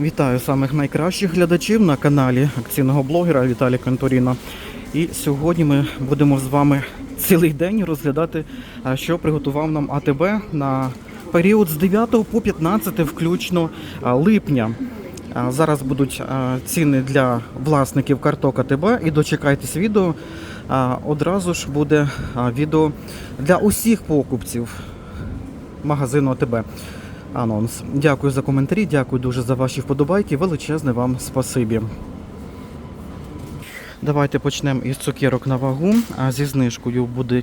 Вітаю самих найкращих глядачів на каналі акційного блогера Віталія Конторіна. І сьогодні ми будемо з вами цілий день розглядати, що приготував нам АТБ на період з 9 по 15 включно липня. Зараз будуть ціни для власників карток АТБ і дочекайтесь відео. Одразу ж буде відео для усіх покупців магазину АТБ. Анонс. Дякую за коментарі, дякую дуже за ваші вподобайки. Величезне вам спасибі. Давайте почнемо із цукерок на вагу. Зі знижкою буде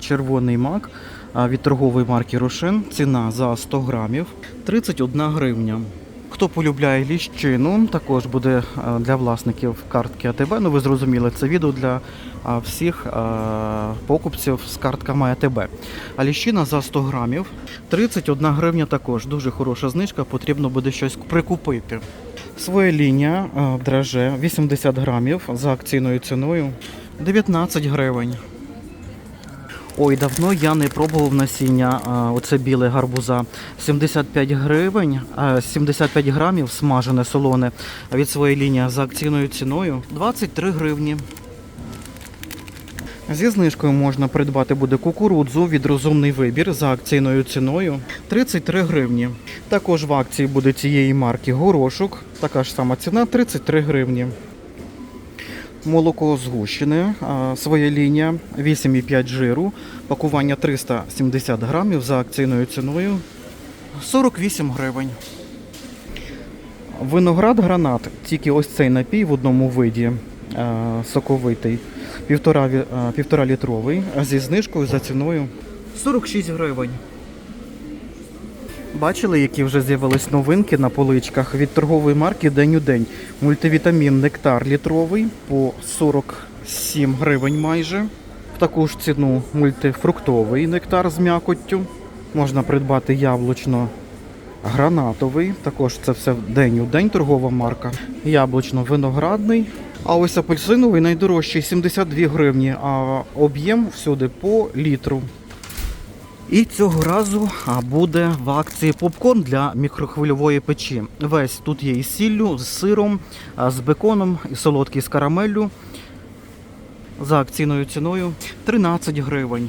червоний мак від торгової марки Рошен. Ціна за 100 грамів 31 гривня. Хто полюбляє ліщину, також буде для власників картки АТБ. Ну ви зрозуміли, це відео для всіх покупців з картками АТБ. А ліщина за 100 грамів 31 гривня також. Дуже хороша знижка, потрібно буде щось прикупити. Своя лінія а, драже 80 грамів за акційною ціною 19 гривень. Ой, давно я не пробував насіння. Оце біле гарбуза. 75 гривень, 75 грамів смажене солоне від своєї лінії за акційною ціною 23 гривні. Зі знижкою можна придбати буде кукурудзу від розумний вибір за акційною ціною 33 гривні. Також в акції буде цієї марки горошок. Така ж сама ціна 33 гривні. Молоко згущене, своя лінія 8,5 жиру, пакування 370 грамів за акційною ціною 48 гривень. Виноград гранат, тільки ось цей напій в одному виді соковитий, півтора, півтора літровий, зі знижкою за ціною 46 гривень. Бачили, які вже з'явились новинки на поличках від торгової марки День у день. Мультивітамін нектар літровий по 47 гривень майже. В таку ж ціну мультифруктовий нектар з м'якоттю. Можна придбати яблучно гранатовий. Також це все день у день торгова марка. Яблучно-виноградний. А ось апельсиновий найдорожчий 72 гривні, а об'єм всюди по літру. І цього разу буде в акції попкорн для мікрохвильової печі. Весь тут є із сіллю, з сиром, з беконом і солодкий з карамеллю. За акційною ціною 13 гривень.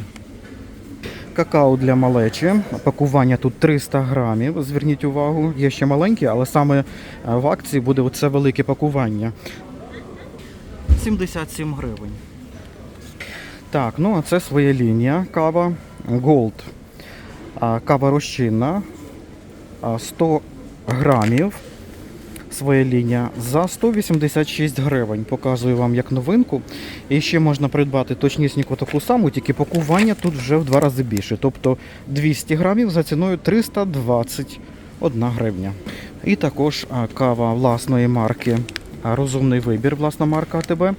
Какао для малечі. Пакування тут 300 грамів. Зверніть увагу, є ще маленькі, але саме в акції буде оце велике пакування. 77 гривень. Так, ну а це своя лінія кава Gold. Кава розчинна. 100 грамів. Своя лінія за 186 гривень. Показую вам як новинку. І ще можна придбати точнісінько таку саму, тільки пакування тут вже в два рази більше. Тобто 200 грамів за ціною 321 гривня. І також кава власної марки Розумний вибір, власна марка АТБ.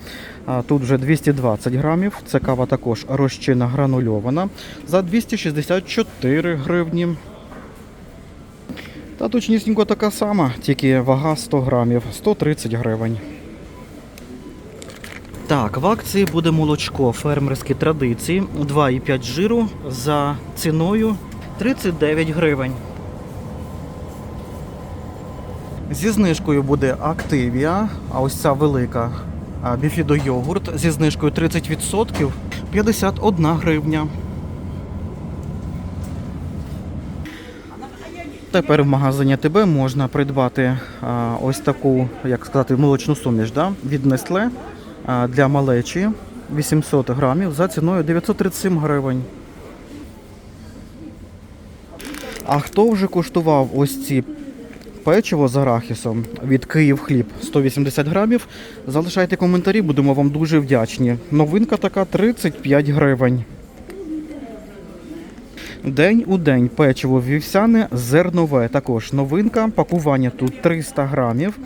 Тут вже 220 грамів. Це кава також розчина гранульована за 264 гривні. Та точнісінько така сама, тільки вага 100 грамів, 130 гривень. Так, в акції буде молочко фермерські традиції 2,5 жиру за ціною 39 гривень. Зі знижкою буде Активія, а ось ця велика біфідо йогурт зі знижкою 30% 51 гривня. Тепер в магазині ТБ можна придбати а, ось таку, як сказати, молочну суміш да? від Nestle а, для малечі 800 грамів за ціною 937 гривень. А хто вже куштував ось ці печиво з арахісом від Київ хліб 180 грамів? Залишайте коментарі, будемо вам дуже вдячні. Новинка така 35 гривень. День у день печиво вівсяне зернове. Також новинка. Пакування тут 300 грамів.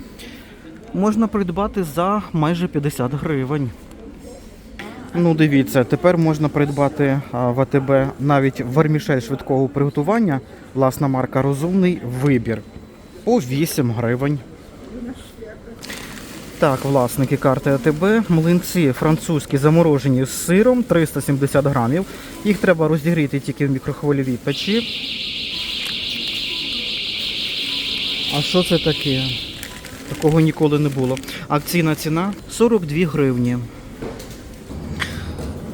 Можна придбати за майже 50 гривень. Ну, дивіться, тепер можна придбати в АТБ навіть вермішель швидкого приготування. Власна марка Розумний вибір. По 8 гривень. Так, власники карти АТБ. Млинці французькі заморожені з сиром 370 грамів. Їх треба розігріти тільки в мікрохвильовій печі. А що це таке? Такого ніколи не було. Акційна ціна 42 гривні.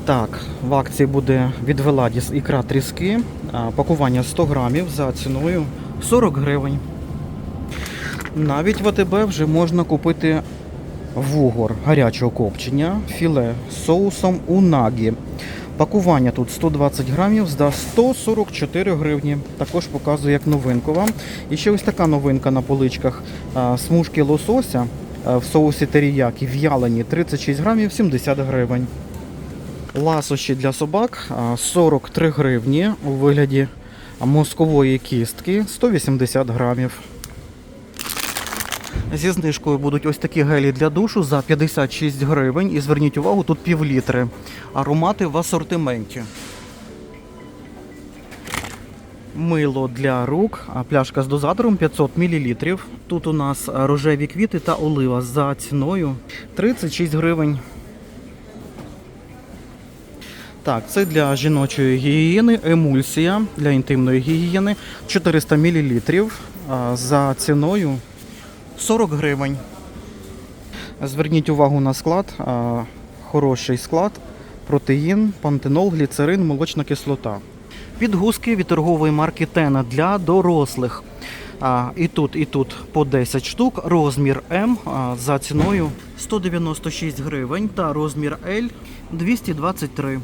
Так, в акції буде від Веладіс ікра тріски. Пакування 100 грамів за ціною 40 гривень. Навіть в АТБ вже можна купити вугор гарячого копчення, філе з соусом унагі. Пакування тут 120 грамів за 144 гривні. Також показую як новинку вам. І ще ось така новинка на поличках. Смужки лосося в соусі теріякі в'ялені 36 грамів 70 гривень. Ласощі для собак 43 гривні у вигляді мозкової кістки 180 грамів. Зі знижкою будуть ось такі гелі для душу за 56 гривень. І зверніть увагу, тут пів літри. Аромати в асортименті. Мило для рук, пляшка з дозатором 500 мл. Тут у нас рожеві квіти та олива за ціною 36 гривень. Так, це для жіночої гігієни, емульсія для інтимної гігієни 400 мл за ціною 40 гривень. Зверніть увагу на склад. Хороший склад. Протеїн, пантенол, гліцерин, молочна кислота. Підгузки від торгової марки Тена для дорослих. А, і тут, і тут по 10 штук. Розмір М а, за ціною 196 гривень та розмір L 223.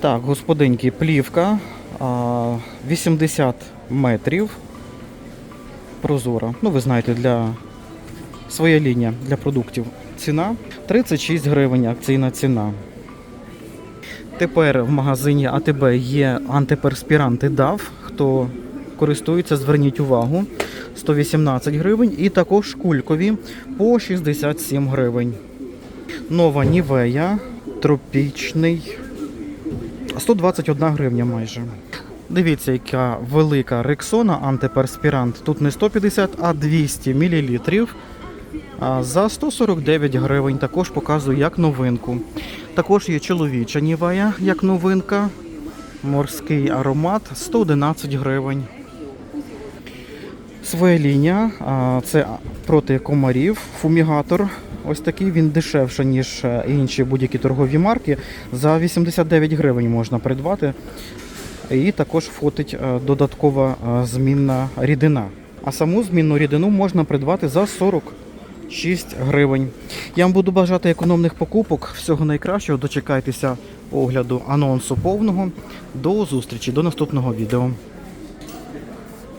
Так, господинки, плівка 80 метрів. Прозора. Ну, ви знаєте, для своя лінія для продуктів. Ціна 36 гривень, акційна ціна. Тепер в магазині АТБ є антиперспіранти DAV. Хто користується, зверніть увагу. 118 гривень і також кулькові по 67 гривень. Нова Нівея, тропічний 121 гривня майже. Дивіться, яка велика рексона антиперспірант. Тут не 150, а 200 мл. За 149 гривень також показую як новинку. Також є чоловіча нівея як новинка. Морський аромат 111 гривень. Своя лінія, це проти комарів, фумігатор. Ось такий він дешевше, ніж е, інші будь-які торгові марки. За 89 гривень можна придбати. І також фотить е, додаткова е, змінна рідина. А саму змінну рідину можна придбати за 46 гривень. Я вам буду бажати економних покупок. Всього найкращого. Дочекайтеся огляду анонсу повного. До зустрічі, до наступного відео.